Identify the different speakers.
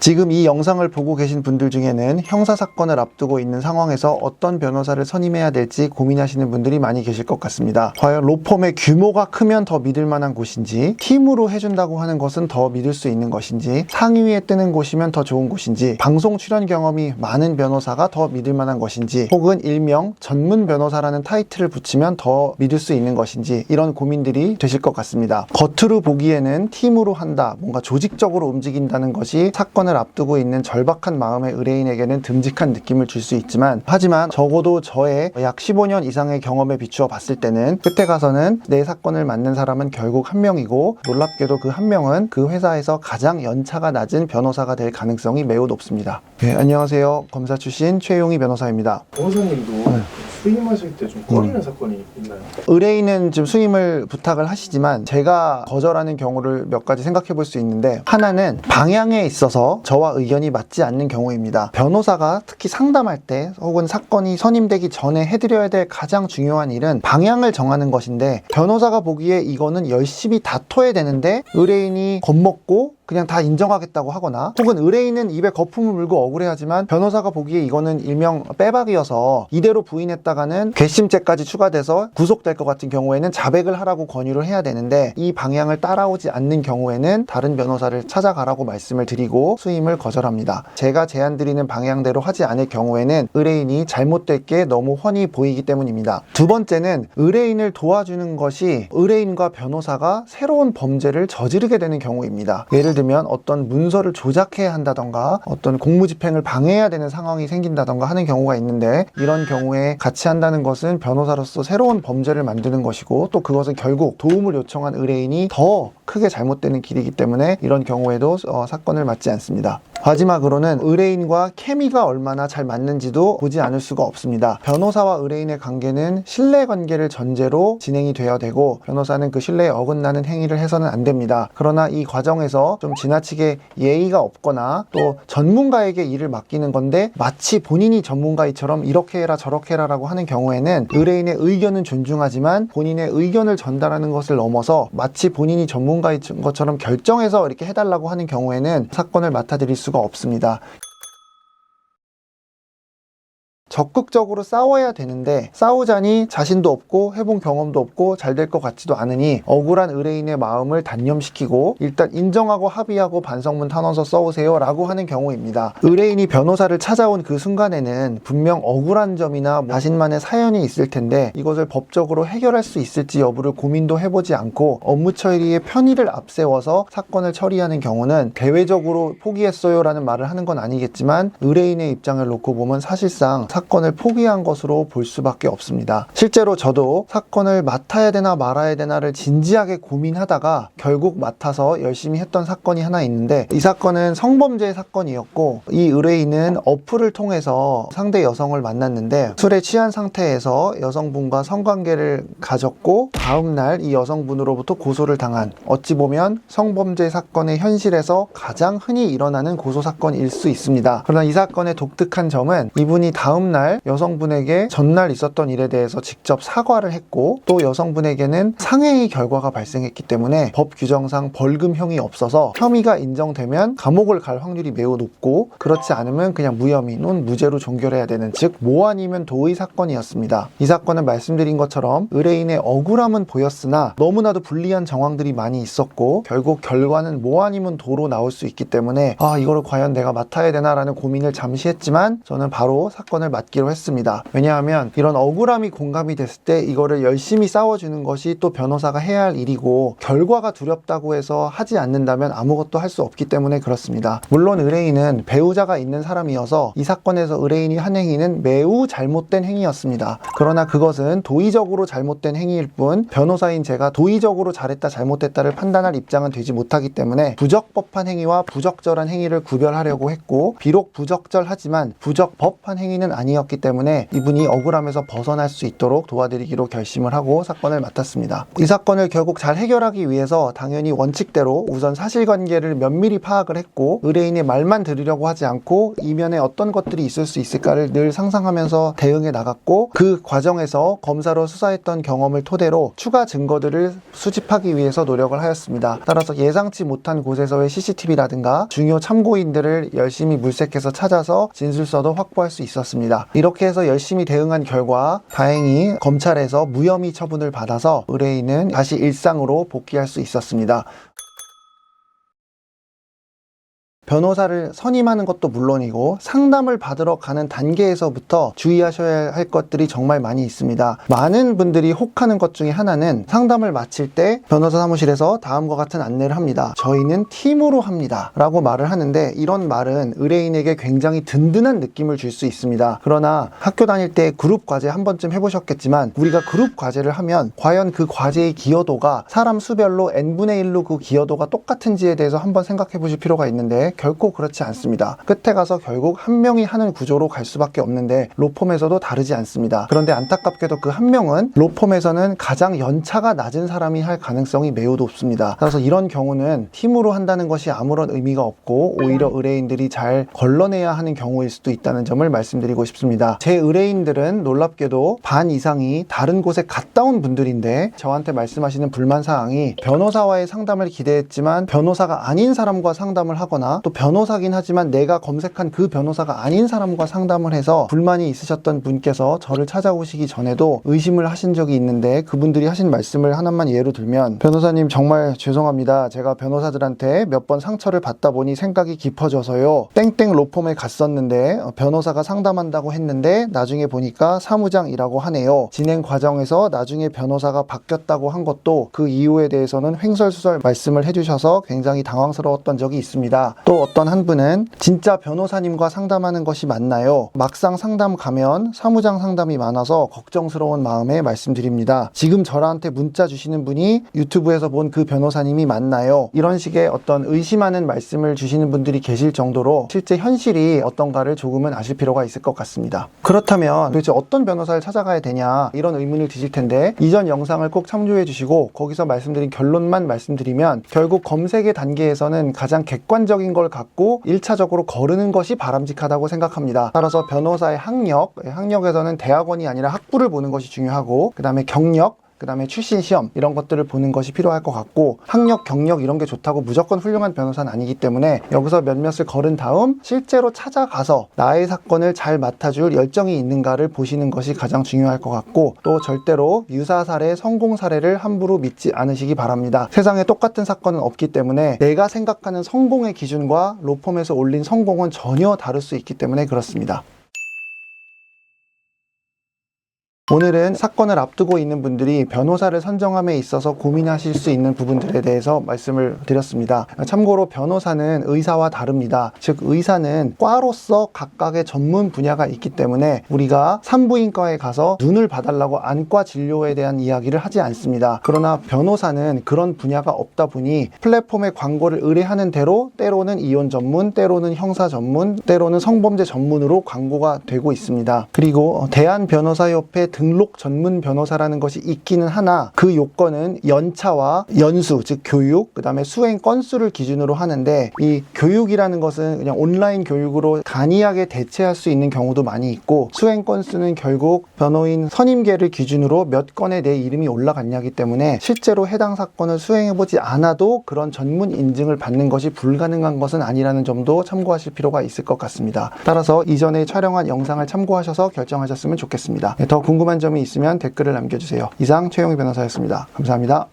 Speaker 1: 지금 이 영상을 보고 계신 분들 중에는 형사 사건을 앞두고 있는 상황에서 어떤 변호사를 선임해야 될지 고민하시는 분들이 많이 계실 것 같습니다. 과연 로펌의 규모가 크면 더 믿을 만한 곳인지, 팀으로 해준다고 하는 것은 더 믿을 수 있는 것인지, 상위에 뜨는 곳이면 더 좋은 곳인지, 방송 출연 경험이 많은 변호사가 더 믿을 만한 것인지, 혹은 일명 전문 변호사라는 타이틀을 붙이면 더 믿을 수 있는 것인지, 이런 고민들이 되실 것 같습니다. 겉으로 보기에는 팀으로 한다, 뭔가 조직적으로 움직인다는 것이 사건을 앞두고 있는 절박한 마음의 의뢰인에게는 듬직한 느낌을 줄 수 있지만, 하지만 적어도 저의 약 15년 이상의 경험에 비추어 봤을 때는 끝에 가서는 내 사건을 맡는 사람은 결국 한 명이고, 놀랍게도 그 한 명은 그 회사에서 가장 연차가 낮은 변호사가 될 가능성이 매우 높습니다. 네, 안녕하세요. 검사 출신 최용희 변호사입니다.
Speaker 2: 변호사님도
Speaker 1: 네.
Speaker 2: 수임하실 때 좀 꺼리는 사건이 있나요?
Speaker 1: 의뢰인은 지금 수임을 부탁을 하시지만 제가 거절하는 경우를 몇 가지 생각해 볼 수 있는데 하나는 방향에 있어서 저와 의견이 맞지 않는 경우입니다. 변호사가 특히 상담할 때 혹은 사건이 선임되기 전에 해드려야 될 가장 중요한 일은 방향을 정하는 것인데 변호사가 보기에 이거는 열심히 다퉈야 되는데 의뢰인이 겁먹고 그냥 다 인정하겠다고 하거나 혹은 의뢰인은 입에 거품을 물고 억울해하지만 변호사가 보기에 이거는 일명 빼박이어서 이대로 부인했다가는 괘씸죄까지 추가돼서 구속될 것 같은 경우에는 자백을 하라고 권유를 해야 되는데 이 방향을 따라오지 않는 경우에는 다른 변호사를 찾아가라고 말씀을 드리고 수임을 거절합니다. 제가 제안 드리는 방향대로 하지 않을 경우에는 의뢰인이 잘못될 게 너무 훤히 보이기 때문입니다. 두 번째는 의뢰인을 도와주는 것이 의뢰인과 변호사가 새로운 범죄를 저지르게 되는 경우입니다. 예를 들면 어떤 문서를 조작해야 한다던가 어떤 공무집 행을 방해해야 되는 상황이 생긴다던가 하는 경우가 있는데 이런 경우에 같이 한다는 것은 변호사로서 새로운 범죄를 만드는 것이고 또 그것은 결국 도움을 요청한 의뢰인이 더 크게 잘못되는 길이기 때문에 이런 경우에도 어, 사건을 맞지 않습니다. 마지막으로는 의뢰인과 케미가 얼마나 잘 맞는지도 보지 않을 수가 없습니다. 변호사와 의뢰인의 관계는 신뢰 관계를 전제로 진행이 되어야 되고 변호사는 그 신뢰에 어긋나는 행위를 해서는 안 됩니다. 그러나 이 과정에서 좀 지나치게 예의가 없거나 또 전문가에게 일을 맡기는 건데 마치 본인이 전문가이처럼 이렇게 해라 저렇게 해라라고 하는 경우에는 의뢰인의 의견은 존중하지만 본인의 의견을 전달하는 것을 넘어서 마치 본인이 전문가인 것처럼 결정해서 이렇게 해달라고 하는 경우에는 사건을 맡아들일 수가 없습니다. 적극적으로 싸워야 되는데 싸우자니 자신도 없고 해본 경험도 없고 잘 될 것 같지도 않으니 억울한 의뢰인의 마음을 단념시키고 일단 인정하고 합의하고 반성문 탄원서 써오세요 라고 하는 경우입니다. 의뢰인이 변호사를 찾아온 그 순간에는 분명 억울한 점이나 자신만의 사연이 있을 텐데 이것을 법적으로 해결할 수 있을지 여부를 고민도 해보지 않고 업무 처리의 편의를 앞세워서 사건을 처리하는 경우는 대외적으로 포기했어요 라는 말을 하는 건 아니겠지만 의뢰인의 입장을 놓고 보면 사실상 사 건을 포기한 것으로 볼 수밖에 없습니다. 실제로 저도 사건을 맡아야 되나 말아야 되나를 진지하게 고민하다가 결국 맡아서 열심히 했던 사건이 하나 있는데 이 사건은 성범죄 사건이었고 이 의뢰인은 어플을 통해서 상대 여성을 만났는데 술에 취한 상태에서 여성분과 성관계를 가졌고 다음날 이 여성분으로부터 고소를 당한 어찌 보면 성범죄 사건의 현실에서 가장 흔히 일어나는 고소 사건일 수 있습니다. 그러나 이 사건의 독특한 점은 이분이 다음 날 여성분에게 전날 있었던 일에 대해서 직접 사과를 했고 또 여성분에게는 상해의 결과가 발생했기 때문에 법 규정상 벌금형이 없어서 혐의가 인정되면 감옥을 갈 확률이 매우 높고 그렇지 않으면 그냥 무혐의 는 무죄로 종결해야 되는 즉모 아니면 도의 사건이었습니다. 이 사건은 말씀드린 것처럼 의뢰인의 억울함은 보였으나 너무나도 불리한 정황들이 많이 있었고 결국 결과는 모 아니면 도로 나올 수 있기 때문에 아 이거를 과연 내가 맡아야 되나라는 고민을 잠시 했지만 저는 바로 사건을 맡기로 했습니다. 왜냐하면 이런 억울함이 공감이 됐을 때 이거를 열심히 싸워주는 것이 또 변호사가 해야 할 일이고 결과가 두렵다고 해서 하지 않는다면 아무것도 할 수 없기 때문에 그렇습니다. 물론 의뢰인은 배우자가 있는 사람이어서 이 사건에서 의뢰인이 한 행위는 매우 잘못된 행위였습니다. 그러나 그것은 도의적으로 잘못된 행위일 뿐 변호사인 제가 도의적으로 잘했다 잘못했다를 판단할 입장은 되지 못하기 때문에 부적법한 행위와 부적절한 행위를 구별하려고 했고 비록 부적절하지만 부적법한 행위는 아니 아니었기 때문에 이분이 억울함에서 벗어날 수 있도록 도와드리기로 결심을 하고 사건을 맡았습니다. 이 사건을 결국 잘 해결하기 위해서 당연히 원칙대로 우선 사실관계를 면밀히 파악을 했고 의뢰인의 말만 들으려고 하지 않고 이면에 어떤 것들이 있을 수 있을까를 늘 상상하면서 대응해 나갔고 그 과정에서 검사로 수사했던 경험을 토대로 추가 증거들을 수집하기 위해서 노력을 하였습니다. 따라서 예상치 못한 곳에서의 CCTV라든가 중요 참고인들을 열심히 물색해서 찾아서 진술서도 확보할 수 있었습니다. 이렇게 해서 열심히 대응한 결과 다행히 검찰에서 무혐의 처분을 받아서 의뢰인은 다시 일상으로 복귀할 수 있었습니다. 변호사를 선임하는 것도 물론이고 상담을 받으러 가는 단계에서부터 주의하셔야 할 것들이 정말 많이 있습니다. 많은 분들이 혹하는 것 중에 하나는 상담을 마칠 때 변호사 사무실에서 다음과 같은 안내를 합니다. 저희는 팀으로 합니다. 라고 말을 하는데 이런 말은 의뢰인에게 굉장히 든든한 느낌을 줄 수 있습니다. 그러나 학교 다닐 때 그룹 과제 한 번쯤 해보셨겠지만 우리가 그룹 과제를 하면 과연 그 과제의 기여도가 사람 수별로 n분의 1로 그 기여도가 똑같은지에 대해서 한번 생각해 보실 필요가 있는데 결코 그렇지 않습니다. 끝에 가서 결국 한 명이 하는 구조로 갈 수밖에 없는데 로펌에서도 다르지 않습니다. 그런데 안타깝게도 그 한 명은 로펌에서는 가장 연차가 낮은 사람이 할 가능성이 매우 높습니다. 따라서 이런 경우는 팀으로 한다는 것이 아무런 의미가 없고 오히려 의뢰인들이 잘 걸러내야 하는 경우일 수도 있다는 점을 말씀드리고 싶습니다. 제 의뢰인들은 놀랍게도 반 이상이 다른 곳에 갔다 온 분들인데 저한테 말씀하시는 불만 사항이 변호사와의 상담을 기대했지만 변호사가 아닌 사람과 상담을 하거나 또 변호사긴 하지만 내가 검색한 그 변호사가 아닌 사람과 상담을 해서 불만이 있으셨던 분께서 저를 찾아오시기 전에도 의심을 하신 적이 있는데 그분들이 하신 말씀을 하나만 예로 들면 변호사님 정말 죄송합니다. 제가 변호사들한테 몇 번 상처를 받다 보니 생각이 깊어져서요. 땡땡 로펌에 갔었는데 어, 변호사가 상담한다고 했는데 나중에 보니까 사무장이라고 하네요. 진행 과정에서 나중에 변호사가 바뀌었다고 한 것도 그 이유에 대해서는 횡설수설 말씀을 해주셔서 굉장히 당황스러웠던 적이 있습니다. 또 어떤 한 분은 진짜 변호사님과 상담하는 것이 맞나요? 막상 상담 가면 사무장 상담이 많아서 걱정스러운 마음에 말씀드립니다. 지금 저한테 문자 주시는 분이 유튜브에서 본 그 변호사님이 맞나요? 이런 식의 어떤 의심하는 말씀을 주시는 분들이 계실 정도로 실제 현실이 어떤가를 조금은 아실 필요가 있을 것 같습니다. 그렇다면 도대체 어떤 변호사를 찾아가야 되냐 이런 의문을 드실 텐데 이전 영상을 꼭 참조해 주시고 거기서 말씀드린 결론만 말씀드리면 결국 검색의 단계에서는 가장 객관적인 걸 갖고 1차적으로 거르는 것이 바람직하다고 생각합니다. 따라서 변호사의 학력, 학력에서는 대학원이 아니라 학부를 보는 것이 중요하고 그 다음에 경력, 그 다음에 출신 시험 이런 것들을 보는 것이 필요할 것 같고 학력, 경력 이런 게 좋다고 무조건 훌륭한 변호사는 아니기 때문에 여기서 몇몇을 거른 다음 실제로 찾아가서 나의 사건을 잘 맡아줄 열정이 있는가를 보시는 것이 가장 중요할 것 같고 또 절대로 유사 사례, 성공 사례를 함부로 믿지 않으시기 바랍니다. 세상에 똑같은 사건은 없기 때문에 내가 생각하는 성공의 기준과 로펌에서 올린 성공은 전혀 다를 수 있기 때문에 그렇습니다. 오늘은 사건을 앞두고 있는 분들이 변호사를 선정함에 있어서 고민하실 수 있는 부분들에 대해서 말씀을 드렸습니다. 참고로 변호사는 의사와 다릅니다. 즉, 의사는 과로서 각각의 전문 분야가 있기 때문에 우리가 산부인과에 가서 눈을 봐달라고 안과 진료에 대한 이야기를 하지 않습니다. 그러나 변호사는 그런 분야가 없다 보니 플랫폼에 광고를 의뢰하는 대로 때로는 이혼 전문, 때로는 형사 전문, 때로는 성범죄 전문으로 광고가 되고 있습니다. 그리고 대한 변호사협회 등록 전문 변호사라는 것이 있기는 하나 그 요건은 연차와 연수 즉 교육 그다음에 수행 건수를 기준으로 하는데 이 교육이라는 것은 그냥 온라인 교육으로 간이하게 대체할 수 있는 경우도 많이 있고 수행 건수는 결국 변호인 선임계를 기준으로 몇 건에 내 이름이 올라갔냐기 때문에 실제로 해당 사건을 수행해 보지 않아도 그런 전문 인증을 받는 것이 불가능한 것은 아니라는 점도 참고하실 필요가 있을 것 같습니다. 따라서 이전에 촬영한 영상을 참고하셔서 결정하셨으면 좋겠습니다. 네, 더 궁금한 점이 있으면 댓글을 남겨주세요. 이상 최영희 변호사였습니다. 감사합니다.